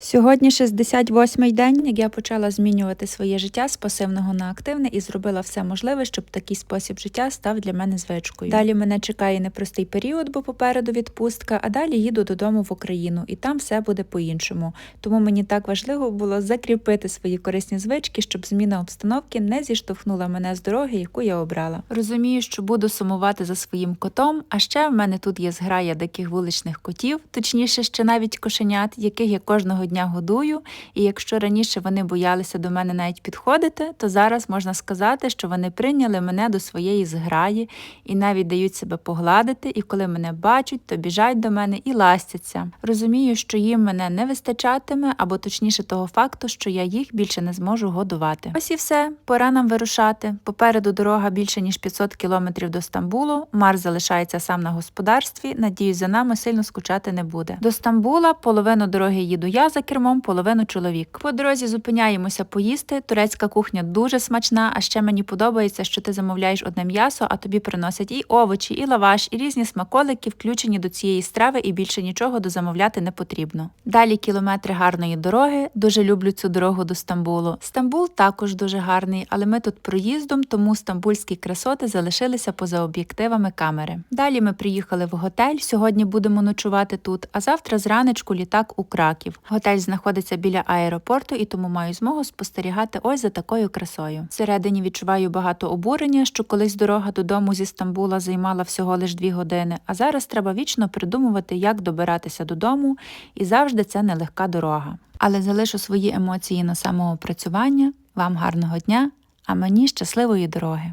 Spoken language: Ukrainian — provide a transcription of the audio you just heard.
Сьогодні 68-й день, як я почала змінювати своє життя з пасивного на активне і зробила все можливе, щоб такий спосіб життя став для мене звичкою. Далі мене чекає непростий період, бо попереду відпустка, а далі їду додому в Україну, і там все буде по-іншому. Тому мені так важливо було закріпити свої корисні звички, щоб зміна обстановки не зіштовхнула мене з дороги, яку я обрала. Розумію, що буду сумувати за своїм котом, а ще в мене тут є зграя диких вуличних котів, точніше, ще навіть кошенят, яких я кожного дня годую. І якщо раніше вони боялися до мене навіть підходити, то зараз можна сказати, що вони прийняли мене до своєї зграї і навіть дають себе погладити. І коли мене бачать, то біжать до мене і ластяться. Розумію, що їм мене не вистачатиме, або точніше того факту, що я їх більше не зможу годувати. Ось і все, пора нам вирушати. Попереду дорога більше ніж 500 кілометрів до Стамбулу. Марс залишається сам на господарстві. Надіюсь, за нами сильно скучати не буде. До Стамбула половину дороги їду я за кермом, половину чоловік. По дорозі зупиняємося поїсти. Турецька кухня дуже смачна. А ще мені подобається, що ти замовляєш одне м'ясо, а тобі приносять і овочі, і лаваш, і різні смаколики, включені до цієї страви, і більше нічого дозамовляти не потрібно. Далі кілометри гарної дороги. Дуже люблю цю дорогу до Стамбулу. Стамбул також дуже гарний, але ми тут проїздом, тому стамбульські красоти залишилися поза об'єктивами камери. Далі ми приїхали в готель. Сьогодні будемо ночувати тут, а завтра зранечку літак у Краків. Готель знаходиться біля аеропорту, і тому маю змогу спостерігати ось за такою красою. Всередині відчуваю багато обурення, що колись дорога додому зі Стамбула займала всього лиш дві години, а зараз треба вічно придумувати, як добиратися додому, і завжди це нелегка дорога. Але залишу свої емоції на самоопрацювання. Вам гарного дня, а мені щасливої дороги.